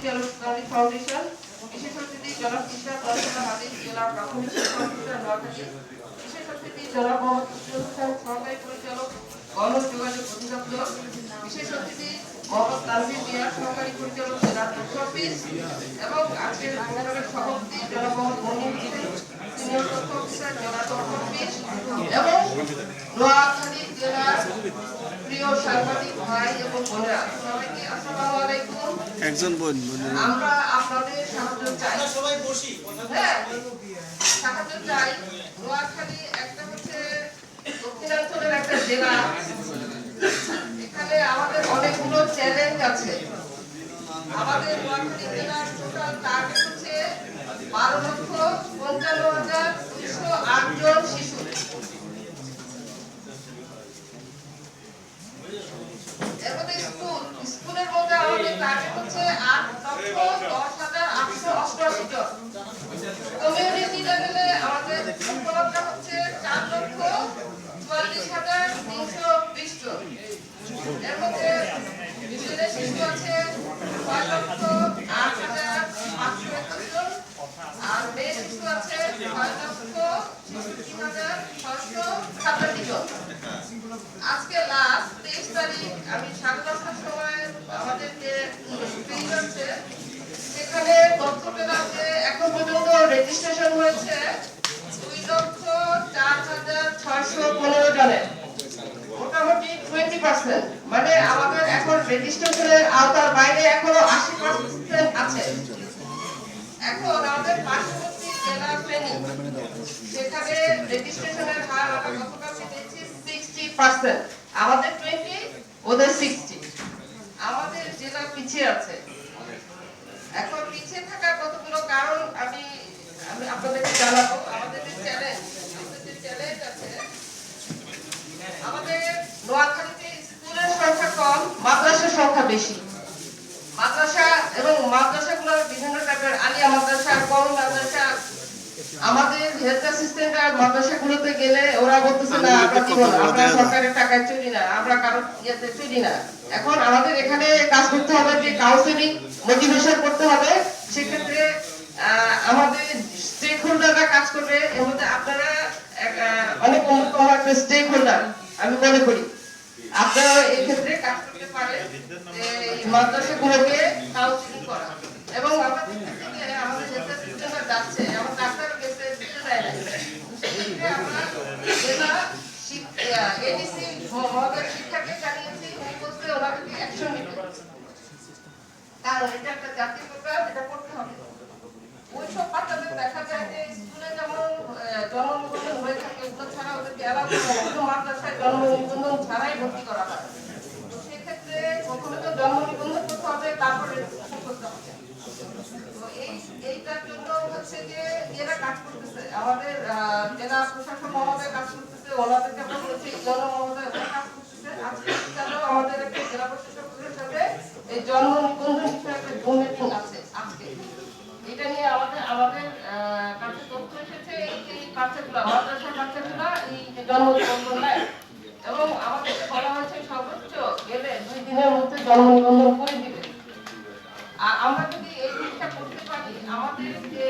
পরিচালক Islamic foundation, বিশেষ অতিথি জনাব ইসলাম পড়াশোনা হাদিস জেলা প্রাথমিক শিক্ষা অফিসার নোয়াখালী, বিশেষ অতিথি জনাব মোহাম্মদ সহকারী পরিচালক, গণ যোগাযোগ অধিদপ্তর, বিশেষ এবং নোয়াখালী জেলার প্রিয় সাংবাদিক ভাই এবং বোনেরা সবাইকে আসসালামু আলাইকুম। একজন বোন আমরা আপনাদের সাহায্য চাই। সবাই বসি হ্যাঁ সাহায্য চাই। নোয়াখালী একটা হচ্ছে দক্ষিণাঞ্চলের একটা জেলা। এখানে আমাদের অনেকগুলো চ্যালেঞ্জ আছে। আমাদের নোয়াখালী জেলার টোটাল টার্গেট হচ্ছে বারো লক্ষ পঞ্চান্ন হাজার দুইশো আট জন শিশু এর মধ্যে স্কুল স্কুলের মধ্যে আমাদের টার্গেট হচ্ছে আট লক্ষ দশ হাজার আটশো অষ্টআশি জন। কমিউনিটি লেভেলে আমাদের মানে আমাদের এখন রেজিস্ট্রেশনের আওতার বাইরে এখনও 80% আছে। এখন আমাদের পার্শ্ববর্তী জেলা সেখানে রেজিস্ট্রেশনের হার আমাদের 20 ওদের 60 আমাদের জেলা পিছিয়ে আছে। এখন পিছিয়ে থাকার কতগুলো কারণ আমি আমি আপনাদেরকে জানাব। আমাদের চ্যালেঞ্জ বেশি। মাদ্রাসা এবং মাদ্রাসাগুলো বিভিন্ন টাইপের আলিয়া মাদ্রাসা কম মাদ্রাসা আমাদের হেলথ অ্যাসিস্ট্যান্ট মাদ্রাসাগুলোতে গেলে ওরা বলতেছে না আমরা দিব না আমরা সরকারের টাকায় চলি না আমরা কারও ইয়েতে চলি না। এখন আমাদের এখানে কাজ করতে হবে যে কাউন্সিলিং মোটিভেশন করতে হবে। সেক্ষেত্রে আমাদের স্টেক হোল্ডাররা কাজ করবে। এর মধ্যে আপনারা অনেক স্টেক হোল্ডার আমি মনে করি। আপনারা কাজ করতে পারেন যে মাদ্রাসাগুলোকে করা। এবং আমাদের অ্যাসিস্ট্যান্টরা যাচ্ছে আমার ডাক্তার গেছে না আমরা জেলা শিক্ষাকে জানিয়েছি উনি বলছে অ্যাকশন নিতে কারণ এটা একটা জাতীয় প্রোগ্রাম এটা করতে দেখা যায় যে স্কুলে যেমন আহ, জন্ম হয়ে থাকে ওগুলো ছাড়া ওদেরকে অ্যালাউ জন্ম নিবন্ধন ছাড়াই ভর্তি করা হয়। তো সেক্ষেত্রে প্রথমে তো জন্ম নিবন্ধন করতে হবে, তারপরে তো এই, এইটার জন্য হচ্ছে যে এরা কাজ করতেছে। আমাদের জেলা প্রশাসন মহোদয় কাজ করতেছে, ওনাদেরকে আমরা কাজ করতেছে। আজকে আমাদের একটা জেলা প্রশাসকের সাথে এই জন্ম নিবন্ধন বিষয়ে একটা জুম মিটিং আছে আজকে এটা নিয়ে আমাদের আমাদের আহ, কাছে তথ্য এসেছে এই যে এই বাচ্চাগুলো মাদ্রাসার বাচ্চাগুলো এই যে জন্ম নিবন্ধন নেয় এবং আমাদেরকে বলা হয়েছে সর্বোচ্চ গেলে দুই দিনের মধ্যে জন্ম করে দিবে। আর আমরা যদি এই জিনিসটা করতে পারি, আমাদের যে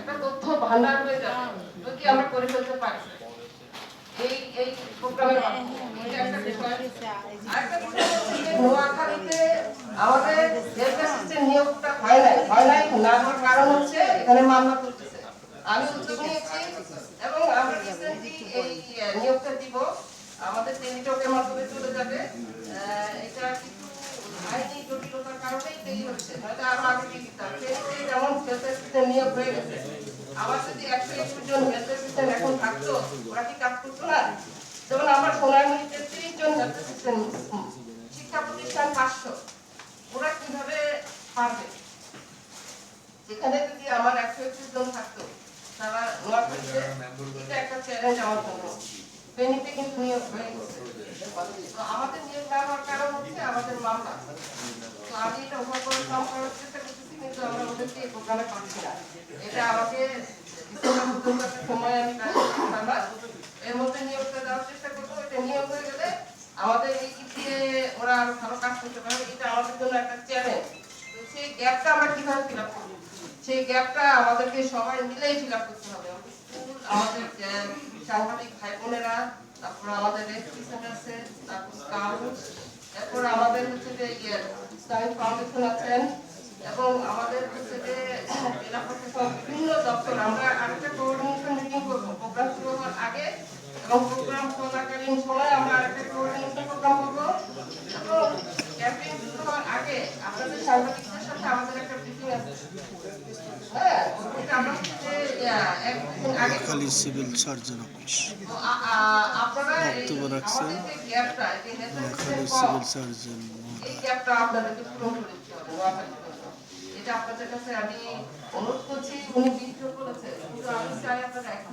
একটা তথ্য ভান্ডার হয়ে যাবে, যদি আমরা করে ফেলতে পারি। নিয়োগটা না হওয়ার কারণ হচ্ছে এখানে মামলা চলতেছে। আমি উদ্যোগ নিয়েছি এবং আমরা এই নিয়োগটা দিব। আমাদের টেলিটকের মাধ্যমে চলে যাবে। এটা কিছু আইনি জটিলতার কারণেই দেরি হচ্ছে নয়তো আরও আগে দিতাম ট্রেনিতে যেমন হেলথ অ্যাসিস্ট্যান্ট নিয়োগ হয়ে গেছে। আবার যদি একশো একুশ জন হেলথ অ্যাসিস্ট্যান্ট এখন থাকতো, ওরা কি কাজ করতো না? যেমন আমরা সোনারমণিতে তিরিশ জন হেলথ অ্যাসিস্ট্যান্ট শিক্ষা প্রতিষ্ঠান পাঁচশো, ওরা কীভাবে পারবে? যেখানে যদি আমার একশো একুশ জন থাকতো, তারা নোয়াখালীতে এটা একটা চ্যালেঞ্জ আমার জন্য। ফেনীতে কিন্তু নিয়োগ হয়ে আমাদের নিয়োগ না হওয়ার কারণ হচ্ছে আমাদের মামলা। কিন্তু আমরা ওদেরকে এটা আমাকে সময় আমি দেওয়ার চেষ্টা নিয়োগ হয়ে গেলে আমাদের এই ইপিএ ওরা আরও ভালো কাজ করতে পারে এটা আমাদের জন্য একটা চ্যালেঞ্জ তো সেই গ্যাপটা আমরা কীভাবে ফিল করব? সেই গ্যাপটা আমাদেরকে সবাই মিলেই ফিল আপ করতে হবে। আমাদের সাংবাদিক ভাই বোনেরা তারপর আমাদের রেজিস্ট্রেশন আছে, তারপর স্কাউট, এরপর আমাদের হচ্ছে যে ইয়ে ইসলামিক ফাউন্ডেশন আছেন এবং আমাদের হচ্ছে যে জেলা প্রশাসন বিভিন্ন দপ্তর, আমরা আরেকটা কোঅর্ডিনেশন মিটিং করব প্রোগ্রাম শুরু হওয়ার আগে, এবং প্রোগ্রাম চলাকালীন সময় আমরা আরেকটা কোঅর্ডিনেশন প্রোগ্রাম করব। এবং ক্যাম্পেইন শুরু হওয়ার আগে, আপনাদের সাংবাদিকদের আমাদের একটা ব্রিফিং আছে। হ্যাঁ আমরা। খালি সিভিল সার্জন অফিস। বক্তব্য রাখছেন। খালি সিভিল সার্জন। এটা আপনাদের কাছে আমি অনুরোধ করছি উনি করেছে। আমি চাই আপনারা একটু